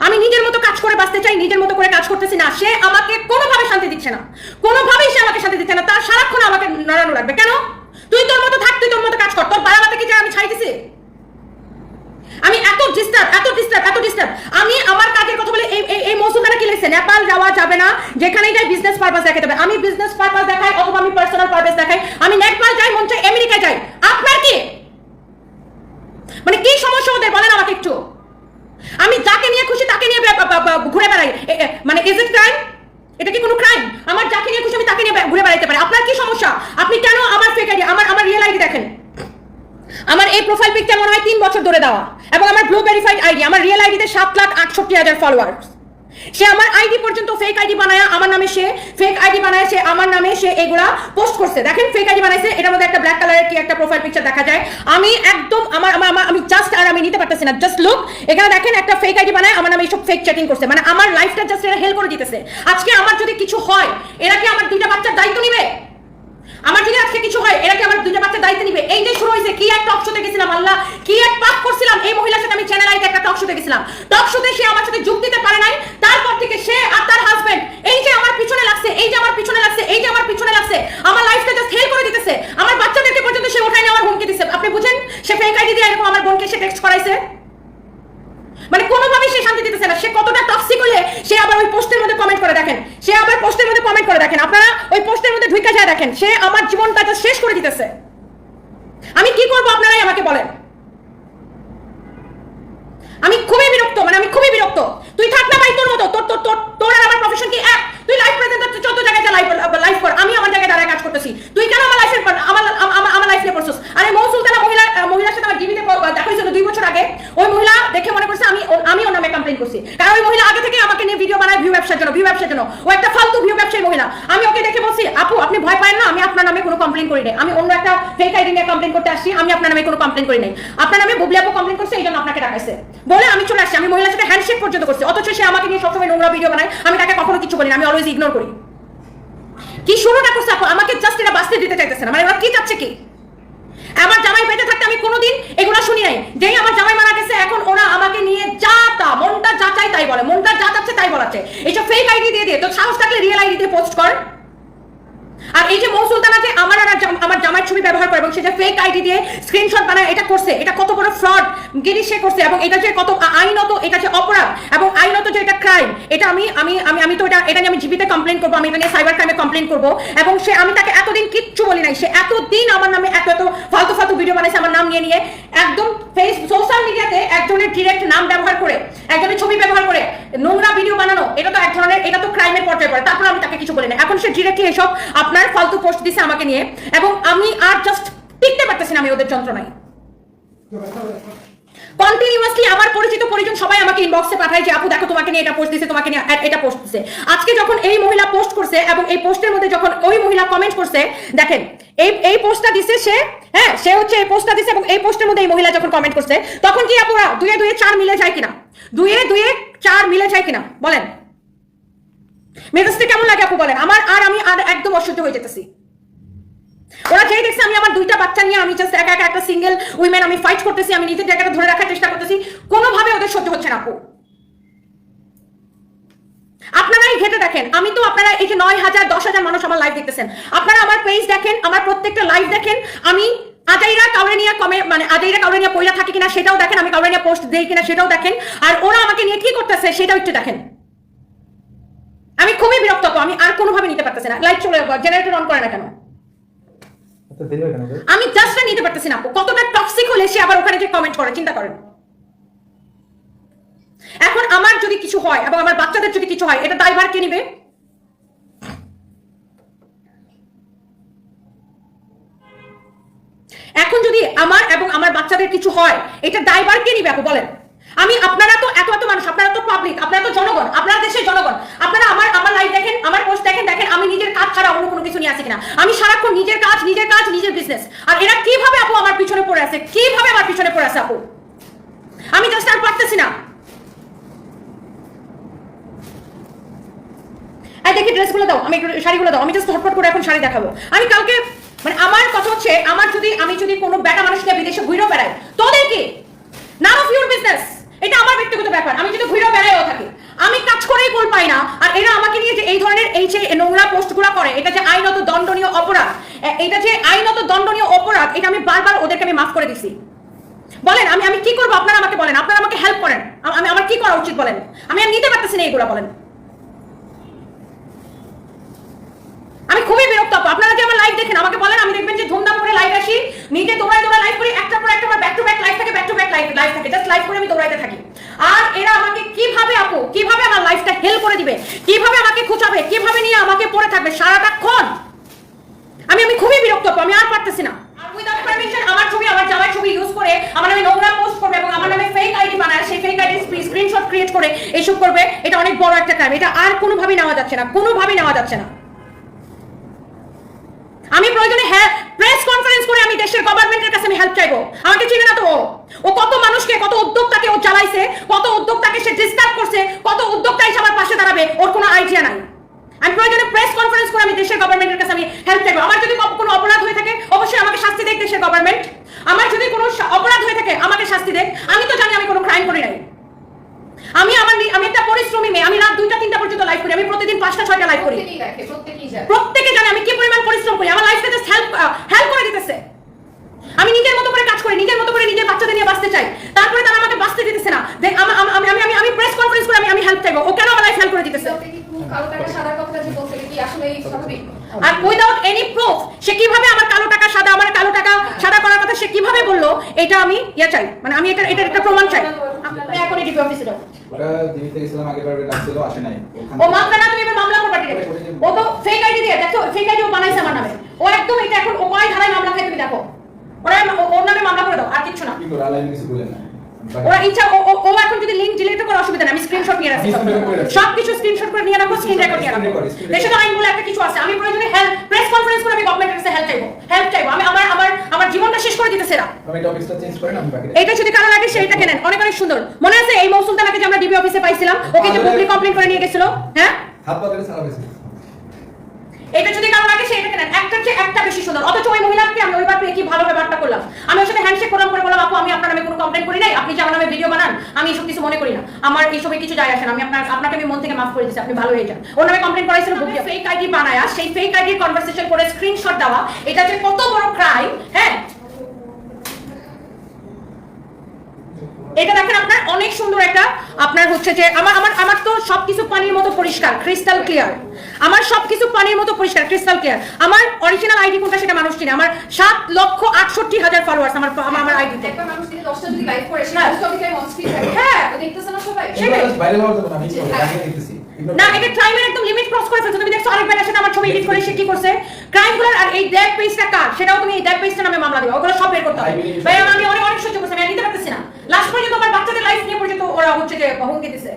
আমি নিজের মতো কাজ করে বাঁচতে চাই, নিজের মতো করে কাজ করতেছি না। সে আমাকে কোনোভাবে শান্তি দিচ্ছে না। কোনোভাবেই সে আমাকে শান্তি দিচ্ছে না। তার সারাক্ষণ আমাকে নড়ানো লাগবে। কেন? তুই তোর মতো থাক, তুই তোর মতো কাজ কর। তোর বাড়াবাতে কি যে আমি ছাই দিছি আমি এত ডিস্টার্ব এত ডিস্টার্ব এত ডিস্টার্ব আমি আমার কাজের কথা বলে এই এই- মৌসুমটা কি লিখছে নেপাল যাওয়া যাবে না। যেখানেই যাই বিজনেস পারপাস দেখাতে হবে। আমি বিজনেস পারপাস দেখাই অথবা আমি পার্সোনাল পারপাস দেখাই। আমি নেপাল যাই, মন আমেরিকা যাই। আপনার কি? মানে কি সমস্যা ওদের? বলেন আমাকে একটু। আমি যাকে নিয়ে খুশি ঘুরে বেড়াই। মানে ইজ ইট ক্রাইম এটা কি কোনো ক্রাইম আমার যাকে নিয়ে খুশি আমি তাকে নিয়ে ঘুরে বেড়াইতে পারি। আপনার কি সমস্যা? আপনি কেন আমার ফেক আইডি আমার আমার রিয়েল আইডি দেখেন? আমার এই প্রোফাইল পিকচার মনে হয় তিন বছর ধরে দেওয়া। এবং আমার ব্লু ভেরিফাইড আইডি আমার রিয়েল আইডিতে সাত লাখ আটষট্টি হাজার ফলোয়ার্স সে আমার আইডি পর্যন্ত ফেক আইডি বানায় আমার নামে সে ফেক আইডি বানায় সে আমার নামে সে এগুলা পোস্ট করছে। দেখেন ফেক আইডি বানাইছে, এটার মধ্যে একটা ব্ল্যাক কালারের কি একটা প্রোফাইল পিকচার দেখা যায়। আমি একদম আমার আমার আমি জাস্ট আর আমি নিতে পারতেছি না জাস্ট লুক এখানে দেখেন একটা ফেক আইডি বানায়, আমার নামে এইসব ফেক চ্যাটিং করছে। মানে আমার লাইফটা জাস্ট এরা হেল্প করে দিতেছে। আজকে আমার যদি কিছু হয়, এরা কি আমার দুইটা বাচ্চার দায়িত্ব নিবে? আমার যদি আজকে কিছু হয়, এরা কি আমার দুইটা বাচ্চা দায়িত্ব নিবে। এই যে শুরু হয়েছে, কি এক টক শোতে গেছিলাম, আল্লাহ? কি এক পাপ করছিলাম? এই মহিলার সাথে আমি চ্যানেল আইতে একটা টক শোতে গেছিলাম। টক শোতে সে আমার সাথে যোগ দিতে পারে নাই, তারপর থেকে সে আর তার হাজবেন্ড এই যে আমার পিছনে লাগছে, এই যে আমার পিছনে লাগছে, এই যে আমার পিছনে লাগছে, আমার লাইফটা জাস্ট হেল করে দিতেছে। আমার বাচ্চাদেরকে পর্যন্ত সে ওঠায় নেওয়ার হুমকি দিচ্ছে আপনি বুঝেন, সে ফেক আইডি দিয়ে এরকম আমার বোনকে সে টেক্সট করাইছে? মানে কোনোভাবেই সে শান্তি দিতেছে না। সে কতটা টক্সিক হলে সে আবার ওই পোস্টের মধ্যে কমেন্ট করে দেখেন। সে আবার পোস্টের মধ্যে কমেন্ট করে দেখেন। আপনারা ওই পোস্টের মধ্যে ঢুকে যায় দেখেন, সে আমার জীবনটাকে শেষ করে দিতেছে। আমি কি করব আপনারাই আমাকে বলেন। আমি খুবই বিরক্ত মানে আমি খুবই বিরক্ত। তুই থাক না ভাই, তোর মতো, তোর তোর তোর তোর আর আমার প্রফেশন কি এক? তুই লাইফ প্রেজেন্টার চোদ্দ জায়গায় লাইফ লাইফ কর আমি আমার জায়গায় দাঁড়ায় কাজ করতেছি তুই কেন আমার লাইফের আমার আমার আমার লাইফ নিয়ে পড়ছিস আরে মৌ সুলতানা মহিলা মহিলার সাথে আমার টিভিতে দেখা হয়েছিল দুই বছর আগে ওই মহিলা দেখে মনে করছে আমি ও- আমি ওর নামে কমপ্লেন করছি কারণ ওই মহিলা আগে থেকে আমাকে নিয়ে ভিডিও বানায় ভিউ ব্যবসার জন্য ভিউ ব্যবসার জন্য ও একটা ফালতু ভিউ ব্যবসায়ী মহিলা আমি ওকে দেখে বলছি আপু আপনি ভয় পায় না, আমি আপনার নামে কোনো কমপ্লেন করি নাই। আমি অন্য একটা ফেক আইডি নিয়ে কমপ্লেন করতে আসছি, আমি আপনার নামে কোনো কমপ্লেন করি নাই। আপনার নামে বুবলি আপু কমপ্লেন করছে এই জন্য আপনাকে ডাকাইছে। বলে আমি চলে আসছি, আমি মহিলার সাথে হ্যান্ডশেক পর্যন্ত করছি, অথচ সে আমাকে নিয়ে সবসময় নোংরা ভিডিও বানায়, আমি তাকে কখনো কিছু বলি না, আমি অলওয়েজ ইগনোর করি। কি শুরুটা করছে আপু? আমাকে জাস্ট এটা বাঁচতে দিতে চাইতেছে না মানে ওরা কি চাচ্ছে কি? আমার জামাই বেঁচে থাকতে আমি কোনোদিন এগুলো শুনি নাই। যেই আমার জামাই মারা গেছে, এখন ওরা আমাকে নিয়ে যা তা, মনটা যা চাই তাই বলে, মনটা যা চাচ্ছে তাই বলাচ্ছে। এইসব ফেক আইডি দিয়ে দিয়ে তো সাহস থাকলে রিয়েল আইডি দিয়ে পোস্ট কর। এই যে মৌ সুলতানা যে আমার আর আমার জামাই ছবি ব্যবহার করে এবং সে যে ফেক আইডি দিয়ে স্ক্রিনশট বানায়, এটা করছে। এটা কত বড় ফ্রড গিরি সে করছে এবং এটা যে কত আইনত, এটা যে অপরাধ এবং আইনত যে এটা ক্রাইম এটা আমি আমি আমি আমি তো এটা এটা নিয়ে আমি জীবিতে কমপ্লেন করব, আমি এটা নিয়ে সাইবার ক্রাইমে কমপ্লেন করব এবং সে, আমি তাকে এতদিন কিচ্ছু বলি নাই, সে এতদিন আমার নামে এত এত ফালতু ফালতু ভিডিও বানাইছে, আমার নাম নিয়ে নিয়ে। একদম ফেস সোশ্যাল মিডিয়াতে একজনের ডিরেক্ট নাম ব্যবহার করে একজনের ছবি ব্যবহার করে, নোংরা ভিডিও বানানো, এটা তো এক ধরনের, এটা তো ক্রাইমের পর্যায়ে পড়ে, তারপর আমি তাকে কিছু বলি না। এখন সে ডিরেক্টলি এসব আপনার ফালতু পোস্ট দিছে আমাকে নিয়ে, এবং আমি আর জাস্ট টিকতে পারতেছি না আমি ওদের যন্ত্রণায়। কন্টিনিউয়াসলি আমার পরিচিত পরিজন সবাই আমাকে ইনবক্সে পাঠায় যে, আপু, দেখো তোমাকে নিয়ে এটা পোস্ট দিছে, তোমাকে নিয়ে এটা পোস্ট দিছে। আজকে যখন এই মহিলা পোস্ট করছে এবং এই পোস্টের মধ্যে যখন ওই মহিলা কমেন্ট করছে, দেখেন, এই এই পোস্টটা দিছে সে হ্যাঁ সে হচ্ছে এই পোস্টটা দিছে এবং এই পোস্টের মধ্যে এই মহিলা যখন কমেন্ট করছে, তখন কি আপুরা দুয়ে দুয়ে চার মিলে যায় কিনা? দুয়ে দুয়ে চার মিলে যায় কিনা? বলেন। মেজাজটা কেমন লাগে আপু বলেন? আমার আর আমি আর একদম অসহ্য হয়ে যেতেছি ওরা যেই দেখছে আমি আমার দুইটা বাচ্চা নিয়ে আমি জাস্ট একা একা একটা সিঙ্গেল উইমেন আমি ফাইট করতেছি, আমি নিজের জায়গাটা ধরে রাখার চেষ্টা করতেছি, কোনোভাবে ওদের সহ্য হচ্ছে না আপু। আপনারাই ঘেটে দেখেন, আমি তো আপনারা এই যে নয় হাজার, দশ হাজার মানুষ আমার লাইভ দেখতেছেন। আপনারা আমার পেজ দেখেন, আমার প্রত্যেকটা লাইভ দেখেন, আমি আজাইরা কাউরে নিয়ে কমে মানে আজাইরা কাউরে নিয়ে পয়লা থাকে কিনা সেটাও দেখেন, আমি কাউরে নিয়ে পোস্ট দেই কিনা সেটাও দেখেন, আর ওরা আমাকে নিয়ে কি করতেছে সেটাও একটু দেখেন। আমি খুবই বিরক্ত আমি আর কোনোভাবে নিতে পারতেছি না। লাইট চলে জেনারেটর অন করে না কেন এত দেরি হয় কেন ভাই? আমি জাস্ট নিতে পারতেছি না। কতটা টক্সিক হলে সে আবার ওখানে যে কমেন্ট করে, চিন্তা করেন। এখন আমার যদি কিছু হয়, এবং আমার বাচ্চাদের যদি কিছু হয়, এটা দায়ভার কে নিবে? এখন যদি আমার এবং আমার বাচ্চাদের কিছু হয়, এটা দায়ভার কে নিবে আপু, বলেন। আমি, আপনারা তো এত এত মানুষ, আপনারা তো পাবলিক আপনারা তো জনগণ, আপনারা দেশের জনগণ। আপনারা আমার আমার লাইফ দেখেন, আমার পোস্ট দেখেন দেখেন, আমি নিজের কাজ ছাড়া অন্য কোনো কিছু নিয়ে আসি কিনা। আমি সারাক্ষণ নিজের কাজ নিজের কাজ, নিজের বিজনেস আর এরা কীভাবে আপু আমার পিছনে পড়ে আছে? কীভাবে আমার পিছনে পড়ে আছে আপু? আমি জাস্ট আর পারতেছি না। এই দেখি ড্রেসগুলো দাও, আমি শাড়িগুলো দাও, আমি জাস্ট হটপট করে এখন শাড়ি দেখাবো। আমি কালকে মানে আমার কথা হচ্ছে, আমার যদি, আমি যদি কোনো বেটা মানুষকে বিদেশে ঘুরেও বেড়াই, তোদের কি? নাম অফ ইউর বিজনেস এটা আমার ব্যক্তিগত ব্যাপার। আমি যদি ঘুরেও বেড়াইও থাকি। হয় না। আর এরা আমাকে নিয়ে যে এই ধরনের এই যে নোংরা করে, এটা যে আইনত দণ্ডনীয় অপরাধ এটা যে আইনত দণ্ডনীয় অপরাধ, এটা আমি বারবার ওদেরকে আমি মাফ করে দিছি। বলেন, আমি আমি কি করব? আপনারা আমাকে বলেন। আপনারা আমাকে হেল্প করেন। আমি, আমার কি করা উচিত বলেন? আমি আর নিতে পারতেছি না এগুলো বলেন। আমি খুবই বিরক্ত আপু। আপনারা যে আমার লাইভ দেখেন, আমাকে বলেন, আমি দেখবেন যে ধুমধাম করে লাইভ আসি। নিজে দৌড়াই দৌড়াই লাইভ করি একটা পর একটা ব্যাক টু ব্যাক লাইভ থাকে back to back live live থাকে জাস্ট লাইভ করে আমি দৌড়াইতে থাকি আর এরা আমাকে কীভাবে আপু কীভাবে আমার লাইফটা হেল্প করে দিবে কীভাবে আমাকে খুঁচাবে? কীভাবে নিয়ে আমাকে পড়ে থাকবে? সারাটাক্ষণ আমি আমি খুবই বিরক্ত, আমি আর পারতেছি না। আমার ছবি, আমার জামাই ছবি ইউজ করে আমার নোংরা পোস্ট করবে আমার ফেক বানায়, সেই ফেক করে এইসব করবে, এটা অনেক বড় একটা এটা আর নেওয়া যাচ্ছে না যাচ্ছে না। আমি প্রয়োজনে হ্যাঁ প্রেস কনফারেন্স করে আমি দেশের গভর্নমেন্টের কাছে আমি হেল্প চাইব। আমাকে চিনে না তো ও ও কত মানুষকে কত উদ্যোক্তাকে ও চালাইছে কত উদ্যোক্তাকে সে ডিস্টার্ব করছে কত উদ্যোক্তা এসে আমার পাশে দাঁড়াবে ওর কোনো আইডিয়া নাই। আমি প্রয়োজনে প্রেস কনফারেন্স করে আমি দেশের গভর্নমেন্টের কাছে আমি হেল্প চাইব। আমার যদি কোনো অপরাধ হয়ে থাকে অবশ্যই আমাকে শাস্তি দেখ দেশের গভর্নমেন্ট আমার যদি কোনো অপরাধ হয়ে থাকে আমাকে শাস্তি দেখ। আমি তো জানি আমি কোনো ক্রাইম করি নাই। আমি আমার আমি একটা পরিশ্রমী মেয়ে আমি রাত দুইটা তিনটা পর্যন্ত লাইভ করি আমি প্রতিদিন পাঁচটা ছয়টা লাইভ করি। প্রত্যেকে জানে আমি কি পরিমাণ পরিশ্রম করি। আমার লাইফটা জাস্ট হেল্প হেল্প করে দিতেছে। আমি নিজের মতো করে কাজ করি নিজের মতো করে নিজের বাচ্চাদের নিয়ে বাঁচতে চাই। তারপরে তারা আমাকে বাঁচতে দিতেছে না দেখ আমি আমি আমি আমি আমি প্রেস কনফারেন্স করে আমি আমি হেল্প চাইব ও কেন আমার লাইফ হেল্প করে দিতেছে ওকে কি খুব কালো টাকা সাদার কথাটা যে বলছে এটা কি আসলে স্বাভাবিক আর উইদাউট এনি প্রুফ সে কীভাবে আমার কালো টাকা সাদা আমার কালো টাকা সাদা করার কথা সে কীভাবে বলল এটা আমি ইয়ে চাই। মানে আমি এটা এটা একটা প্রমাণ চাই। আমি এখন ডিপি অফিসে ওখানে ও মামলা না তুমি এবার মামলা করবা ডিরেক্ট ও তো ফেক আইডি দিয়ে দেখো ফেক আইডি ও বানাইছে আমার নামে। ও একদম এটা এখন ও কয় ধারায় মামলা খাই তুমি দেখো। ওরা ও- ওর নামে মামলা করে দাও আর কিচ্ছু না। ওরা ইচ্ছা ও ও- ও এখন যদি লিংক ডিলিট করে অসুবিধা নেই আমি স্ক্রিনশট নিয়ে রাখছি আমি করে সব কিছু স্ক্রিনশট করে নিয়ে রাখো স্ক্রিন রেকর্ড নিয়ে রাখো। দেশে তো আইন বলে একটা কিছু আছে। আমি প্রয়োজনে হেল্প প্রেস কনফারেন্স করে আমি গভর্নমেন্টের কাছে হেল্প চাইব। হেল্প চাইব। আমি আমার আমার আমার জীবনটা শেষ করে দিতেছে বাকি এইটা যদি কারও লাগে সেইটা কেনেন। অনেক অনেক সুন্দর। মনে আছে এই মৌসুমটা নাকি যে আমরা ডিবি অফিসে পাইছিলাম? ওকে যে পাবলিক কমপ্লেন করে নিয়ে গেছিল? হ্যাঁ? হাত পা ধরে সারা এটা যদি কারও লাগে সেটা কেনেন একটা চেয়ে একটা বেশি সুন্দর অথচ ওই মহিলাকে আমি ওইবার পেয়ে কি ভালো ব্যাপারটা করলাম? আমি ওর সাথে হ্যান্ডশেক করলাম করে বললাম আপু আমি আপনার নামে কোনো কমপ্লেন করি নাই। আপনি যে আমার নামে ভিডিও বানান আমি এসব কিছু মনে করি না। আমার এইসবে কিছু যায় আসে না। আমি আপনার আপনাকে আমি মন থেকে মাফ করে দিচ্ছি আপনি ভালো হয়ে যান। ওর নামে কমপ্লেন করাইছিল ফেক আইডি বানায়া। সেই ফেক আইডির কনভারসেশন করে স্ক্রিনশট দেওয়া এটা যে কত বড় ক্রাইম হ্যাঁ? এটা দেখেন আপনার অনেক সুন্দর একটা আপনার হচ্ছে যে আমার আমার আমার তো সবকিছু পানির মতো পরিষ্কার ক্রিস্টাল ক্লিয়ার আমার সবকিছু পানির মতো পরিষ্কার ক্রিস্টাল ক্লিয়ার আমার অরিজিনাল আইডি কোনটা সেটা মানুষ চিনে। আমার সাত লক্ষ আটষট্টি হাজার ফলোয়ার্স আমার আমার আইডিতে হ্যাঁ। হ্যাঁ। না এটা করে আমার ছবি কি করছে? আর এই সেটাও তুমি অনেক পারতেছি না। লাস্ট বাচ্চাদের লাইফ নিয়ে পর্যন্ত ওরা হচ্ছে যে দিছে।